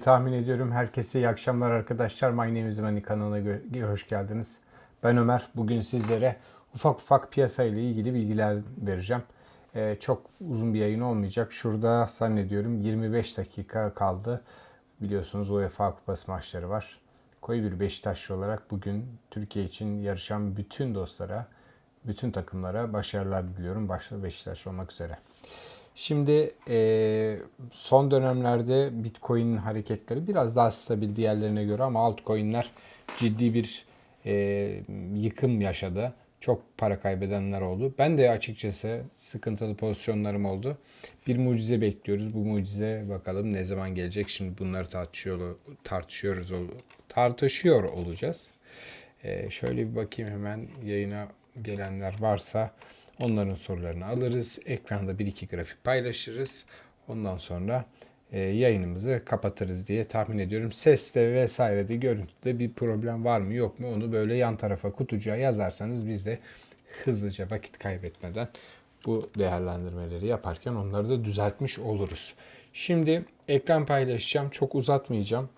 Tahmin ediyorum herkese iyi akşamlar arkadaşlar. My name is Money kanalına hoş geldiniz. Ben Ömer. Bugün sizlere ufak ufak piyasa ile ilgili bilgiler vereceğim. Ee, çok uzun bir yayın olmayacak. Şurada zannediyorum 25 dakika kaldı. Biliyorsunuz UEFA Kupası maçları var. Koyu bir Beşiktaşlı olarak bugün Türkiye için yarışan bütün dostlara, bütün takımlara başarılar diliyorum. Başta Beşiktaş olmak üzere. Şimdi e, son dönemlerde Bitcoin'in hareketleri biraz daha stabil diğerlerine göre ama altcoin'ler ciddi bir e, yıkım yaşadı. Çok para kaybedenler oldu. Ben de açıkçası sıkıntılı pozisyonlarım oldu. Bir mucize bekliyoruz. Bu mucize bakalım ne zaman gelecek. Şimdi bunları tartışıyor tartışıyoruz tartışıyor olacağız. E, şöyle bir bakayım hemen yayına gelenler varsa onların sorularını alırız. Ekranda bir iki grafik paylaşırız. Ondan sonra e, yayınımızı kapatırız diye tahmin ediyorum. Seste vesairede görüntüde bir problem var mı yok mu onu böyle yan tarafa kutucuğa yazarsanız biz de hızlıca vakit kaybetmeden bu değerlendirmeleri yaparken onları da düzeltmiş oluruz. Şimdi ekran paylaşacağım. Çok uzatmayacağım.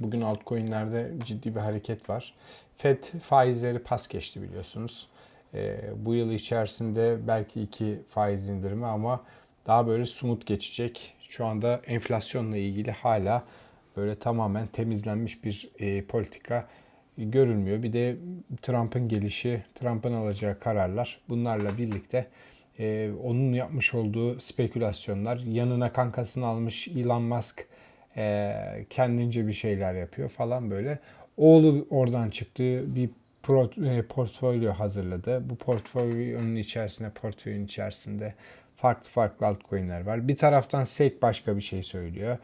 Bugün altcoin'lerde ciddi bir hareket var. Fed faizleri pas geçti biliyorsunuz. Ee, bu yıl içerisinde belki iki faiz indirimi ama daha böyle sumut geçecek. Şu anda enflasyonla ilgili hala böyle tamamen temizlenmiş bir e, politika görülmüyor. Bir de Trump'ın gelişi, Trump'ın alacağı kararlar bunlarla birlikte e, onun yapmış olduğu spekülasyonlar, yanına kankasını almış Elon Musk e, kendince bir şeyler yapıyor falan böyle. Oğlu oradan çıktı bir pro, e, portfolyo hazırladı. Bu portfolyonun içerisinde portföyün içerisinde farklı farklı altcoin'ler var. Bir taraftan SEC başka bir şey söylüyor.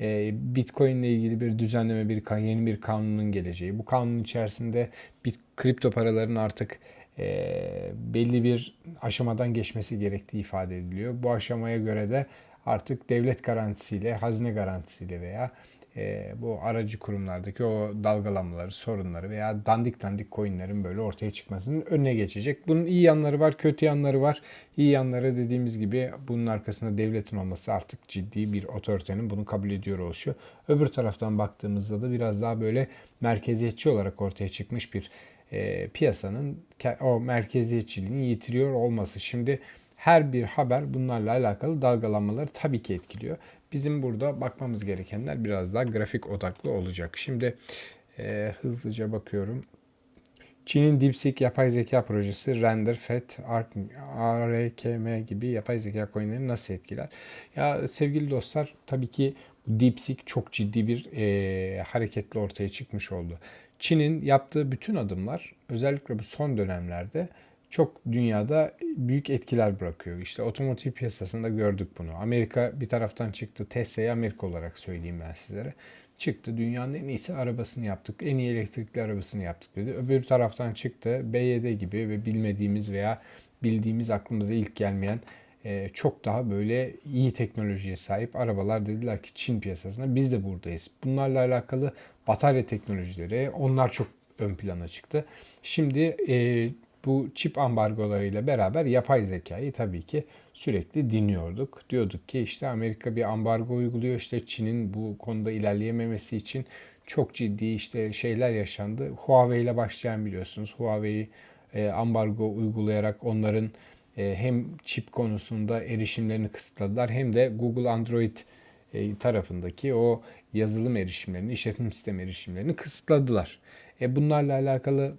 E, Bitcoin ile ilgili bir düzenleme, bir yeni bir kanunun geleceği. Bu kanunun içerisinde bir kripto paraların artık e, belli bir aşamadan geçmesi gerektiği ifade ediliyor. Bu aşamaya göre de artık devlet garantisiyle, hazine garantisiyle veya e, bu aracı kurumlardaki o dalgalanmaları, sorunları veya dandik dandik coinlerin böyle ortaya çıkmasının önüne geçecek. Bunun iyi yanları var, kötü yanları var. İyi yanları dediğimiz gibi bunun arkasında devletin olması artık ciddi bir otoritenin bunu kabul ediyor oluşu. Öbür taraftan baktığımızda da biraz daha böyle merkeziyetçi olarak ortaya çıkmış bir e, piyasanın o merkeziyetçiliğini yitiriyor olması. Şimdi her bir haber bunlarla alakalı dalgalanmaları tabii ki etkiliyor. Bizim burada bakmamız gerekenler biraz daha grafik odaklı olacak. Şimdi e, hızlıca bakıyorum. Çin'in DeepSeek yapay zeka projesi Render, FET, ARKM gibi yapay zeka coinleri nasıl etkiler? Ya sevgili dostlar tabii ki DeepSeek çok ciddi bir e, hareketle ortaya çıkmış oldu. Çin'in yaptığı bütün adımlar özellikle bu son dönemlerde çok dünyada büyük etkiler bırakıyor. İşte otomotiv piyasasında gördük bunu. Amerika bir taraftan çıktı. Tesla'yı Amerika olarak söyleyeyim ben sizlere. Çıktı dünyanın en iyisi arabasını yaptık. En iyi elektrikli arabasını yaptık dedi. Öbür taraftan çıktı. BYD gibi ve bilmediğimiz veya bildiğimiz aklımıza ilk gelmeyen e, çok daha böyle iyi teknolojiye sahip arabalar dediler ki Çin piyasasında biz de buradayız. Bunlarla alakalı batarya teknolojileri onlar çok ön plana çıktı. Şimdi e, bu çip ambargolarıyla beraber yapay zekayı tabii ki sürekli dinliyorduk. Diyorduk ki işte Amerika bir ambargo uyguluyor. İşte Çin'in bu konuda ilerleyememesi için çok ciddi işte şeyler yaşandı. Huawei ile başlayan biliyorsunuz. Huawei e, ambargo uygulayarak onların e, hem çip konusunda erişimlerini kısıtladılar hem de Google Android e, tarafındaki o yazılım erişimlerini, işletim sistemi erişimlerini kısıtladılar. E, bunlarla alakalı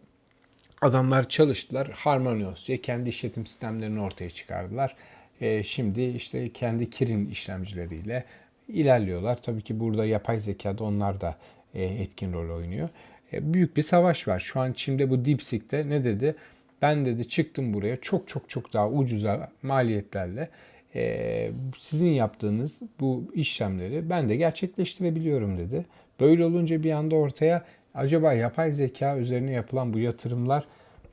adamlar çalıştılar. HarmonyOS diye kendi işletim sistemlerini ortaya çıkardılar. E, şimdi işte kendi Kirin işlemcileriyle ilerliyorlar. Tabii ki burada yapay zekada onlar da e, etkin rol oynuyor. E, büyük bir savaş var. Şu an Çin'de bu DeepSeek'te ne dedi? Ben dedi çıktım buraya çok çok çok daha ucuza maliyetlerle e, sizin yaptığınız bu işlemleri ben de gerçekleştirebiliyorum dedi. Böyle olunca bir anda ortaya acaba yapay zeka üzerine yapılan bu yatırımlar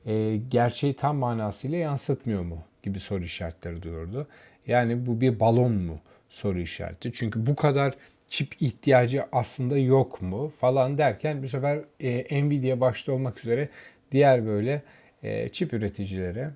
e, gerçeği tam manasıyla yansıtmıyor mu gibi soru işaretleri duyurdu. Yani bu bir balon mu soru işareti. Çünkü bu kadar çip ihtiyacı aslında yok mu falan derken bu sefer e, Nvidia başta olmak üzere diğer böyle e, çip üreticileri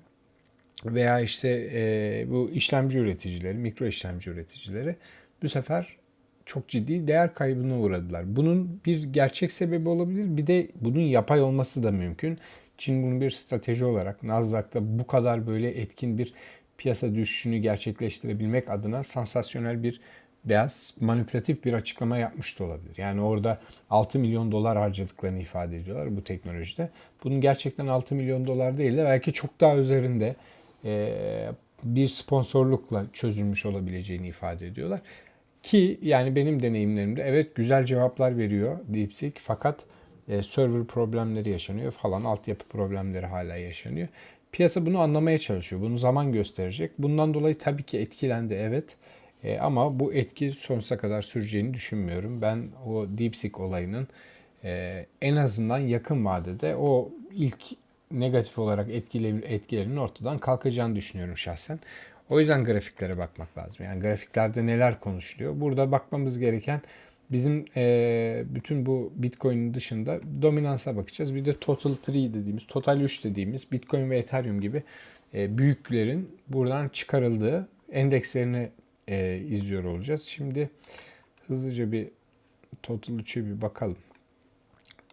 veya işte e, bu işlemci üreticileri, mikro işlemci üreticileri bu sefer çok ciddi değer kaybına uğradılar. Bunun bir gerçek sebebi olabilir. Bir de bunun yapay olması da mümkün. Çin bunu bir strateji olarak Nasdaq'ta bu kadar böyle etkin bir piyasa düşüşünü gerçekleştirebilmek adına sansasyonel bir beyaz manipülatif bir açıklama yapmış da olabilir. Yani orada 6 milyon dolar harcadıklarını ifade ediyorlar bu teknolojide. Bunun gerçekten 6 milyon dolar değil de belki çok daha üzerinde bir sponsorlukla çözülmüş olabileceğini ifade ediyorlar. Ki yani benim deneyimlerimde evet güzel cevaplar veriyor DeepSeek fakat e, server problemleri yaşanıyor falan altyapı problemleri hala yaşanıyor. Piyasa bunu anlamaya çalışıyor. Bunu zaman gösterecek. Bundan dolayı tabii ki etkilendi evet. E, ama bu etki sonsuza kadar süreceğini düşünmüyorum. Ben o DeepSeek olayının e, en azından yakın vadede o ilk negatif olarak etkilerinin ortadan kalkacağını düşünüyorum şahsen. O yüzden grafiklere bakmak lazım. Yani grafiklerde neler konuşuluyor? Burada bakmamız gereken bizim e, bütün bu Bitcoin'in dışında dominansa bakacağız. Bir de Total 3 dediğimiz, Total 3 dediğimiz Bitcoin ve Ethereum gibi e, büyüklerin buradan çıkarıldığı endekslerini e, izliyor olacağız. Şimdi hızlıca bir Total 3'e bir bakalım.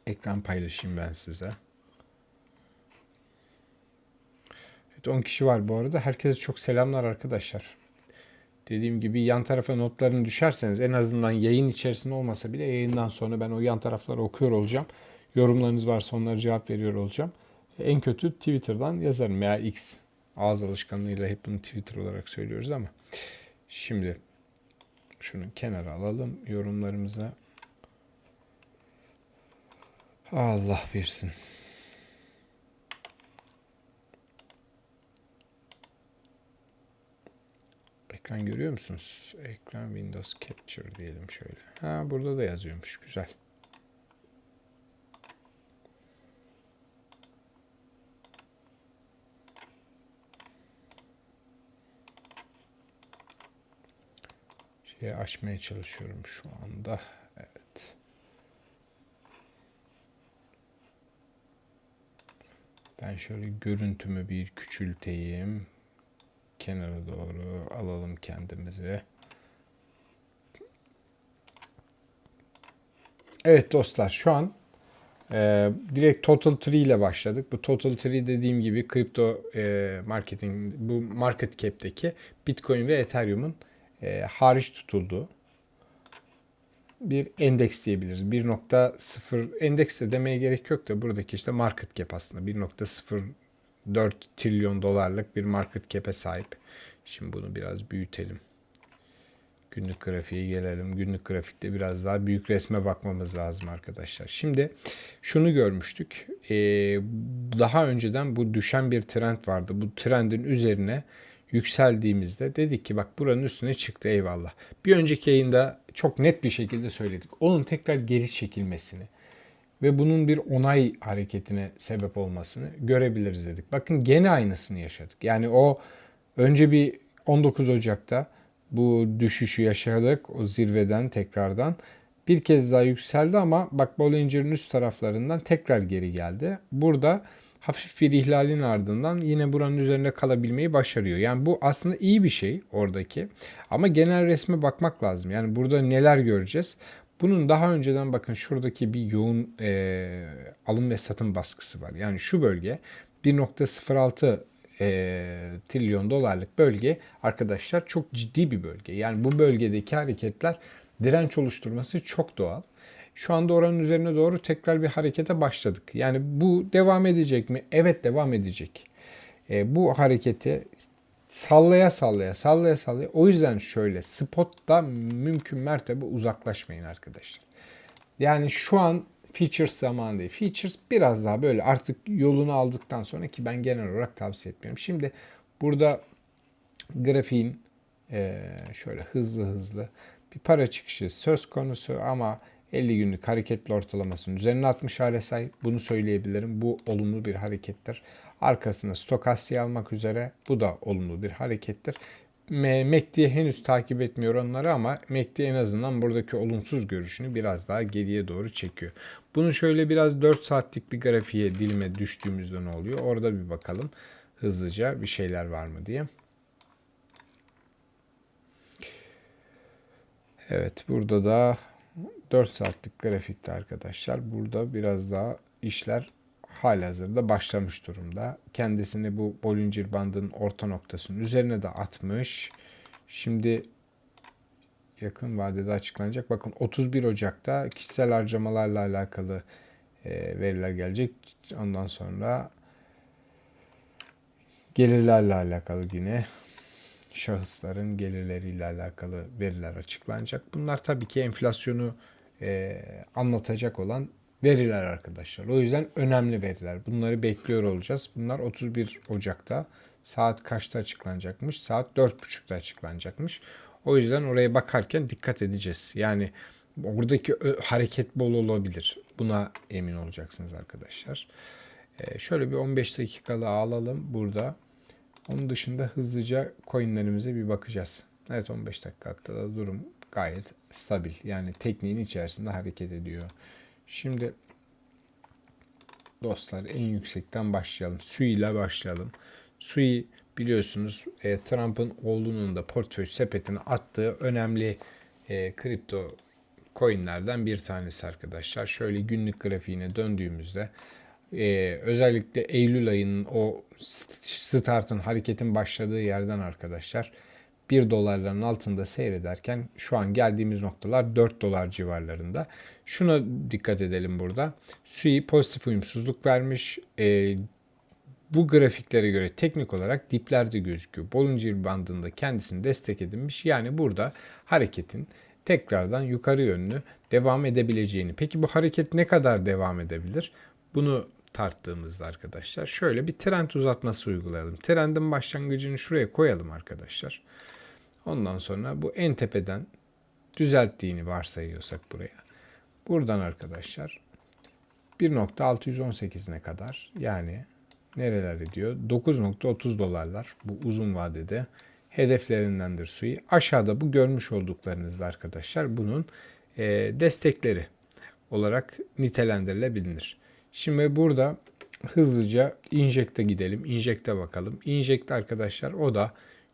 Ekran paylaşayım ben size. Evet 10 kişi var bu arada. Herkese çok selamlar arkadaşlar. Dediğim gibi yan tarafa notlarını düşerseniz en azından yayın içerisinde olmasa bile yayından sonra ben o yan tarafları okuyor olacağım. Yorumlarınız varsa onlara cevap veriyor olacağım. En kötü Twitter'dan yazarım veya X. Ağız alışkanlığıyla hep bunu Twitter olarak söylüyoruz ama. Şimdi şunu kenara alalım yorumlarımıza. Allah versin. Ekran görüyor musunuz? Ekran Windows Capture diyelim şöyle. Ha burada da yazıyormuş. Güzel. Şeyi açmaya çalışıyorum şu anda. Evet. Ben şöyle görüntümü bir küçülteyim kenara doğru alalım kendimizi. Evet dostlar şu an e, direkt Total Tree ile başladık. Bu Total Tree dediğim gibi kripto e, marketing bu market cap'teki Bitcoin ve Ethereum'un e, hariç tutulduğu bir endeks diyebiliriz. 1.0 endeks de demeye gerek yok da buradaki işte market cap aslında 1.0 4 trilyon dolarlık bir market cap'e sahip. Şimdi bunu biraz büyütelim. Günlük grafiğe gelelim. Günlük grafikte biraz daha büyük resme bakmamız lazım arkadaşlar. Şimdi şunu görmüştük. Ee, daha önceden bu düşen bir trend vardı. Bu trendin üzerine yükseldiğimizde dedik ki bak buranın üstüne çıktı eyvallah. Bir önceki yayında çok net bir şekilde söyledik. Onun tekrar geri çekilmesini, ve bunun bir onay hareketine sebep olmasını görebiliriz dedik. Bakın gene aynısını yaşadık. Yani o önce bir 19 Ocak'ta bu düşüşü yaşadık o zirveden tekrardan. Bir kez daha yükseldi ama bak Bollinger'in üst taraflarından tekrar geri geldi. Burada hafif bir ihlalin ardından yine buranın üzerinde kalabilmeyi başarıyor. Yani bu aslında iyi bir şey oradaki. Ama genel resme bakmak lazım. Yani burada neler göreceğiz? Bunun daha önceden bakın şuradaki bir yoğun e, alım ve satım baskısı var. Yani şu bölge 1.06 e, trilyon dolarlık bölge arkadaşlar çok ciddi bir bölge. Yani bu bölgedeki hareketler direnç oluşturması çok doğal. Şu anda oranın üzerine doğru tekrar bir harekete başladık. Yani bu devam edecek mi? Evet devam edecek. E, bu hareketi sallaya sallaya sallaya sallaya. O yüzden şöyle spotta mümkün mertebe uzaklaşmayın arkadaşlar. Yani şu an features zamanı değil. Features biraz daha böyle artık yolunu aldıktan sonra ki ben genel olarak tavsiye etmiyorum. Şimdi burada grafiğin şöyle hızlı hızlı bir para çıkışı söz konusu ama 50 günlük hareketli ortalamasının üzerine 60 RSI bunu söyleyebilirim. Bu olumlu bir harekettir. Arkasına stokastik almak üzere bu da olumlu bir harekettir. MACD henüz takip etmiyor onları ama MACD en azından buradaki olumsuz görüşünü biraz daha geriye doğru çekiyor. Bunu şöyle biraz 4 saatlik bir grafiğe dilime düştüğümüzde ne oluyor? Orada bir bakalım hızlıca bir şeyler var mı diye. Evet burada da 4 saatlik grafikte arkadaşlar. Burada biraz daha işler halihazırda başlamış durumda. Kendisini bu Bollinger bandının orta noktasının üzerine de atmış. Şimdi yakın vadede açıklanacak. Bakın 31 Ocak'ta kişisel harcamalarla alakalı e, veriler gelecek. Ondan sonra gelirlerle alakalı yine şahısların gelirleriyle alakalı veriler açıklanacak. Bunlar tabii ki enflasyonu e, anlatacak olan veriler arkadaşlar. O yüzden önemli veriler. Bunları bekliyor olacağız. Bunlar 31 Ocak'ta saat kaçta açıklanacakmış? Saat 4.30'da açıklanacakmış. O yüzden oraya bakarken dikkat edeceğiz. Yani oradaki hareket bol olabilir. Buna emin olacaksınız arkadaşlar. Ee, şöyle bir 15 dakikalı alalım burada. Onun dışında hızlıca coinlerimize bir bakacağız. Evet 15 dakikada da durum gayet stabil. Yani tekniğin içerisinde hareket ediyor. Şimdi dostlar en yüksekten başlayalım. Sui ile başlayalım. Sui biliyorsunuz e, Trump'ın oğlunun da portföy sepetine attığı önemli e, kripto coinlerden bir tanesi arkadaşlar. Şöyle günlük grafiğine döndüğümüzde e, özellikle Eylül ayının o startın hareketin başladığı yerden arkadaşlar 1 dolarların altında seyrederken şu an geldiğimiz noktalar 4 dolar civarlarında. Şuna dikkat edelim burada. SUI pozitif uyumsuzluk vermiş. E, bu grafiklere göre teknik olarak diplerde gözüküyor. Bollinger bandında kendisini destek edinmiş. Yani burada hareketin tekrardan yukarı yönlü devam edebileceğini. Peki bu hareket ne kadar devam edebilir? Bunu tarttığımızda arkadaşlar şöyle bir trend uzatması uygulayalım. Trendin başlangıcını şuraya koyalım arkadaşlar. Ondan sonra bu en tepeden düzelttiğini varsayıyorsak buraya. Buradan arkadaşlar 1.618'ine kadar yani nereler ediyor? 9.30 dolarlar bu uzun vadede hedeflerindendir suyu. Aşağıda bu görmüş olduklarınızda arkadaşlar bunun e, destekleri olarak nitelendirilebilir. Şimdi burada hızlıca injekte gidelim. Injekte bakalım. Injekte arkadaşlar o da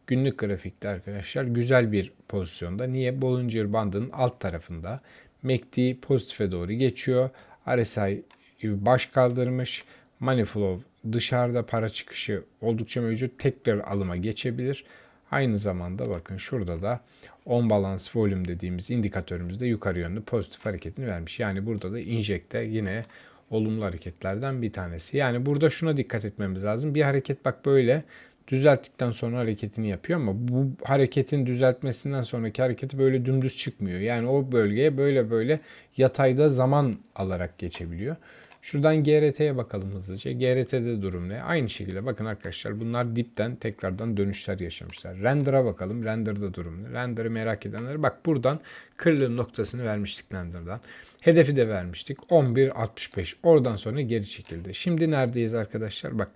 günlük grafikte arkadaşlar güzel bir pozisyonda. Niye? Bollinger bandının alt tarafında. MACD pozitife doğru geçiyor. RSI baş kaldırmış. Money flow dışarıda para çıkışı oldukça mevcut. Tekrar alıma geçebilir. Aynı zamanda bakın şurada da on balance volume dediğimiz indikatörümüzde yukarı yönlü pozitif hareketini vermiş. Yani burada da injekte yine olumlu hareketlerden bir tanesi. Yani burada şuna dikkat etmemiz lazım. Bir hareket bak böyle düzelttikten sonra hareketini yapıyor ama bu hareketin düzeltmesinden sonraki hareketi böyle dümdüz çıkmıyor. Yani o bölgeye böyle böyle yatayda zaman alarak geçebiliyor. Şuradan GRT'ye bakalım hızlıca. GRT'de durum ne? Aynı şekilde bakın arkadaşlar bunlar dipten tekrardan dönüşler yaşamışlar. Render'a bakalım. Render'da durum ne? Render'ı merak edenler bak buradan kırılım noktasını vermiştik Render'dan. Hedefi de vermiştik. 11.65. Oradan sonra geri çekildi. Şimdi neredeyiz arkadaşlar? Bak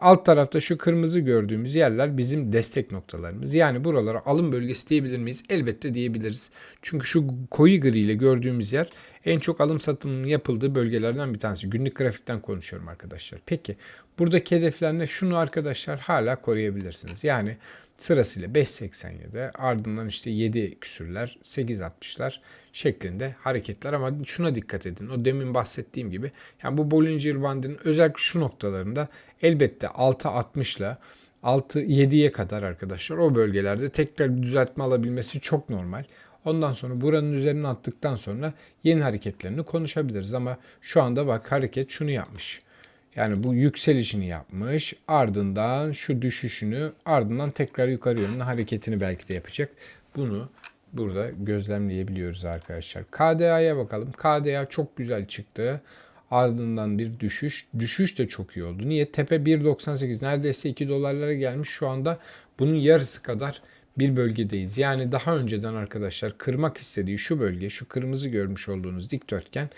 Alt tarafta şu kırmızı gördüğümüz yerler bizim destek noktalarımız. Yani buralara alım bölgesi diyebilir miyiz? Elbette diyebiliriz. Çünkü şu koyu gri ile gördüğümüz yer en çok alım satımının yapıldığı bölgelerden bir tanesi. Günlük grafikten konuşuyorum arkadaşlar. Peki buradaki hedefler ne? Şunu arkadaşlar hala koruyabilirsiniz. Yani sırasıyla 5.87 ardından işte 7 küsürler 8.60'lar şeklinde hareketler ama şuna dikkat edin. O demin bahsettiğim gibi yani bu Bollinger bandının özellikle şu noktalarında elbette 6.60 ile 6-7'ye kadar arkadaşlar o bölgelerde tekrar bir düzeltme alabilmesi çok normal. Ondan sonra buranın üzerine attıktan sonra yeni hareketlerini konuşabiliriz ama şu anda bak hareket şunu yapmış. Yani bu yükselişini yapmış. Ardından şu düşüşünü ardından tekrar yukarı yönlü hareketini belki de yapacak. Bunu burada gözlemleyebiliyoruz arkadaşlar. KDA'ya bakalım. KDA çok güzel çıktı. Ardından bir düşüş. Düşüş de çok iyi oldu. Niye? Tepe 1.98 neredeyse 2 dolarlara gelmiş. Şu anda bunun yarısı kadar bir bölgedeyiz. Yani daha önceden arkadaşlar kırmak istediği şu bölge, şu kırmızı görmüş olduğunuz dikdörtgen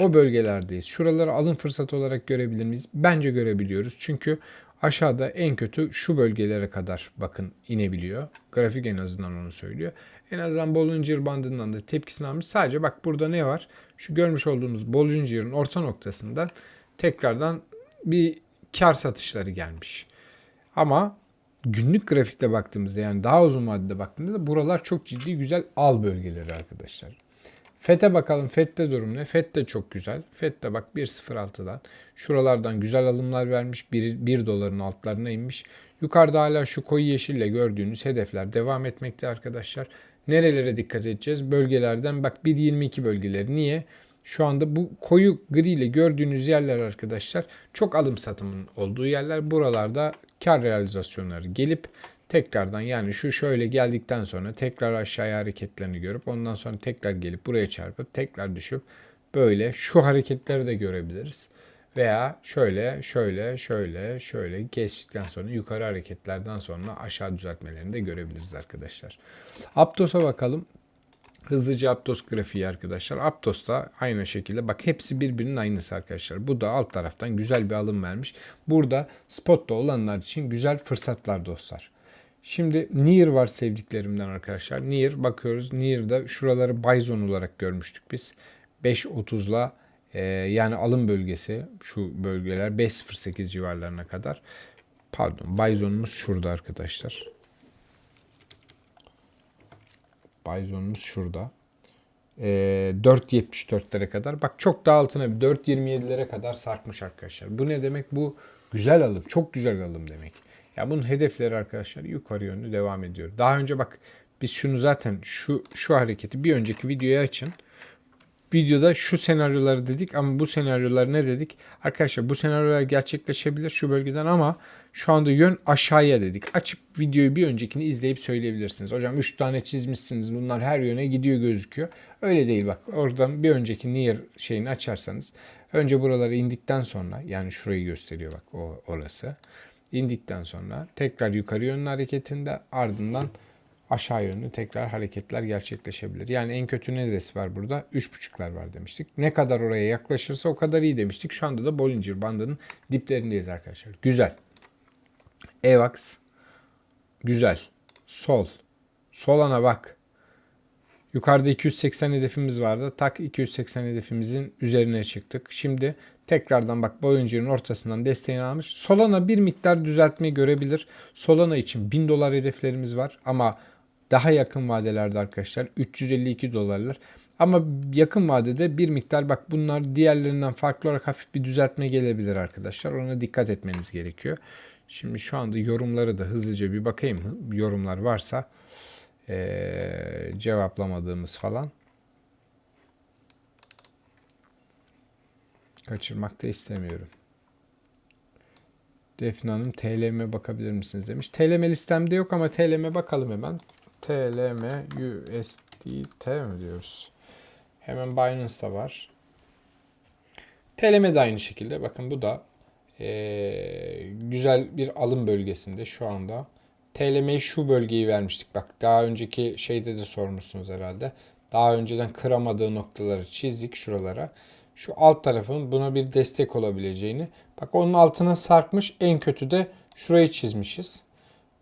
o bölgelerdeyiz. Şuraları alım fırsatı olarak görebilir miyiz? Bence görebiliyoruz. Çünkü aşağıda en kötü şu bölgelere kadar bakın inebiliyor. Grafik en azından onu söylüyor. En azından Bollinger bandından da tepkisini almış. Sadece bak burada ne var? Şu görmüş olduğumuz Bollinger'ın orta noktasından tekrardan bir kar satışları gelmiş. Ama günlük grafikte baktığımızda yani daha uzun vadede baktığımızda buralar çok ciddi güzel al bölgeleri arkadaşlar. FET'e bakalım. FET'te durum ne? FET de çok güzel. FET'te bak 1.06'dan şuralardan güzel alımlar vermiş. 1, 1 doların altlarına inmiş. Yukarıda hala şu koyu yeşille gördüğünüz hedefler devam etmekte arkadaşlar. Nerelere dikkat edeceğiz? Bölgelerden bak 1.22 bölgeleri. Niye? Şu anda bu koyu gri ile gördüğünüz yerler arkadaşlar çok alım satımın olduğu yerler. Buralarda kar realizasyonları gelip tekrardan yani şu şöyle geldikten sonra tekrar aşağıya hareketlerini görüp ondan sonra tekrar gelip buraya çarpıp tekrar düşüp böyle şu hareketleri de görebiliriz. Veya şöyle şöyle şöyle şöyle geçtikten sonra yukarı hareketlerden sonra aşağı düzeltmelerini de görebiliriz arkadaşlar. Aptos'a bakalım. Hızlıca Aptos grafiği arkadaşlar. Aptos da aynı şekilde bak hepsi birbirinin aynısı arkadaşlar. Bu da alt taraftan güzel bir alım vermiş. Burada spotta olanlar için güzel fırsatlar dostlar. Şimdi Near var sevdiklerimden arkadaşlar. Near bakıyoruz. Near'da şuraları Bison olarak görmüştük biz. 5.30'la e, yani alım bölgesi şu bölgeler 5.08 civarlarına kadar. Pardon Bison'umuz şurada arkadaşlar. Bison'umuz şurada. E, 4.74'lere kadar. Bak çok da altına bir 4.27'lere kadar sarkmış arkadaşlar. Bu ne demek? Bu güzel alım. Çok güzel alım demek. Ya bunun hedefleri arkadaşlar yukarı yönlü devam ediyor. Daha önce bak biz şunu zaten şu şu hareketi bir önceki videoya açın. Videoda şu senaryoları dedik ama bu senaryolar ne dedik? Arkadaşlar bu senaryolar gerçekleşebilir şu bölgeden ama şu anda yön aşağıya dedik. Açıp videoyu bir öncekini izleyip söyleyebilirsiniz. Hocam 3 tane çizmişsiniz bunlar her yöne gidiyor gözüküyor. Öyle değil bak oradan bir önceki near şeyini açarsanız önce buraları indikten sonra yani şurayı gösteriyor bak o orası indikten sonra tekrar yukarı yönlü hareketinde ardından aşağı yönlü tekrar hareketler gerçekleşebilir. Yani en kötü neresi var burada? 3.5'lar var demiştik. Ne kadar oraya yaklaşırsa o kadar iyi demiştik. Şu anda da Bollinger bandının diplerindeyiz arkadaşlar. Güzel. EVAX. Güzel. Sol. Solana bak. Yukarıda 280 hedefimiz vardı. Tak 280 hedefimizin üzerine çıktık. Şimdi tekrardan bak Bollinger'in ortasından desteğini almış. Solana bir miktar düzeltmeyi görebilir. Solana için 1000 dolar hedeflerimiz var ama daha yakın vadelerde arkadaşlar 352 dolarlar. Ama yakın vadede bir miktar bak bunlar diğerlerinden farklı olarak hafif bir düzeltme gelebilir arkadaşlar. Ona dikkat etmeniz gerekiyor. Şimdi şu anda yorumları da hızlıca bir bakayım. Yorumlar varsa ee, cevaplamadığımız falan. Kaçırmak da istemiyorum. Defne Hanım TLM bakabilir misiniz demiş. TLM listemde yok ama TLM bakalım hemen. TLM USDT mi diyoruz? Hemen Binance'da var. TLM de aynı şekilde. Bakın bu da ee, güzel bir alım bölgesinde şu anda. TLM'ye şu bölgeyi vermiştik. Bak daha önceki şeyde de sormuşsunuz herhalde. Daha önceden kıramadığı noktaları çizdik şuralara. Şu alt tarafın buna bir destek olabileceğini. Bak onun altına sarkmış. En kötü de şurayı çizmişiz.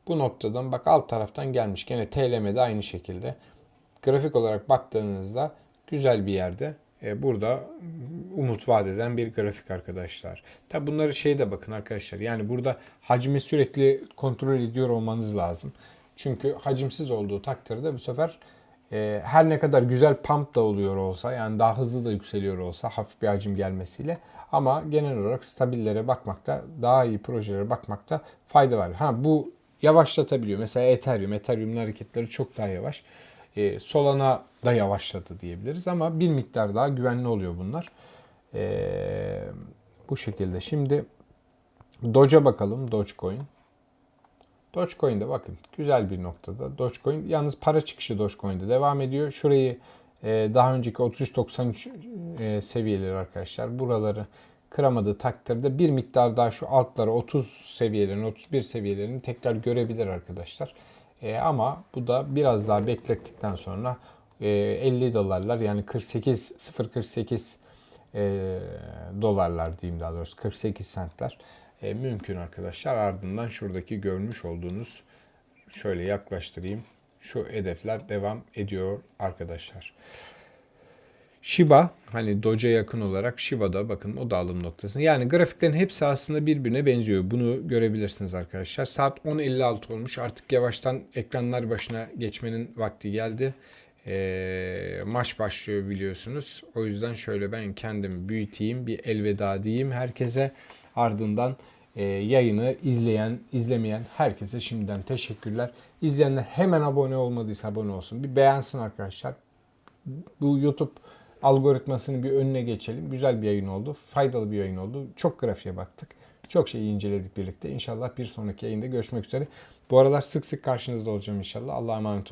Bu noktadan bak alt taraftan gelmiş. Gene TLM'de aynı şekilde. Grafik olarak baktığınızda güzel bir yerde. E, burada umut vadeden bir grafik arkadaşlar. Tabi bunları şeyde bakın arkadaşlar. Yani burada hacmi sürekli kontrol ediyor olmanız lazım. Çünkü hacimsiz olduğu takdirde bu sefer e, her ne kadar güzel pump da oluyor olsa yani daha hızlı da yükseliyor olsa hafif bir hacim gelmesiyle ama genel olarak stabillere bakmakta daha iyi projelere bakmakta fayda var. Ha bu yavaşlatabiliyor. Mesela Ethereum, Ethereum'un hareketleri çok daha yavaş. E, Solana da yavaşladı diyebiliriz ama bir miktar daha güvenli oluyor bunlar. E, bu şekilde. Şimdi Doge'a bakalım. Dogecoin. Dogecoin'de bakın güzel bir noktada. Dogecoin yalnız para çıkışı Dogecoin'de devam ediyor. Şurayı e, daha önceki 33.93 e, seviyeleri arkadaşlar. Buraları kıramadığı takdirde bir miktar daha şu altları 30 seviyelerini 31 seviyelerini tekrar görebilir arkadaşlar. E, ama bu da biraz daha beklettikten sonra e, 50 dolarlar yani 48 0.48 e, dolarlar diyeyim daha doğrusu 48 centler e, mümkün arkadaşlar. Ardından şuradaki görmüş olduğunuz şöyle yaklaştırayım. Şu hedefler devam ediyor arkadaşlar. Shiba hani Doge'a yakın olarak Shiba'da bakın o da alım noktası. Yani grafiklerin hepsi aslında birbirine benziyor. Bunu görebilirsiniz arkadaşlar. Saat 10.56 olmuş. Artık yavaştan ekranlar başına geçmenin vakti geldi. Ee, maç başlıyor biliyorsunuz. O yüzden şöyle ben kendimi büyüteyim. Bir elveda diyeyim herkese. Ardından e, yayını izleyen, izlemeyen herkese şimdiden teşekkürler. İzleyenler hemen abone olmadıysa abone olsun. Bir beğensin arkadaşlar. Bu YouTube algoritmasını bir önüne geçelim. Güzel bir yayın oldu. Faydalı bir yayın oldu. Çok grafiğe baktık. Çok şey inceledik birlikte. İnşallah bir sonraki yayında görüşmek üzere. Bu aralar sık sık karşınızda olacağım inşallah. Allah'a emanet olun.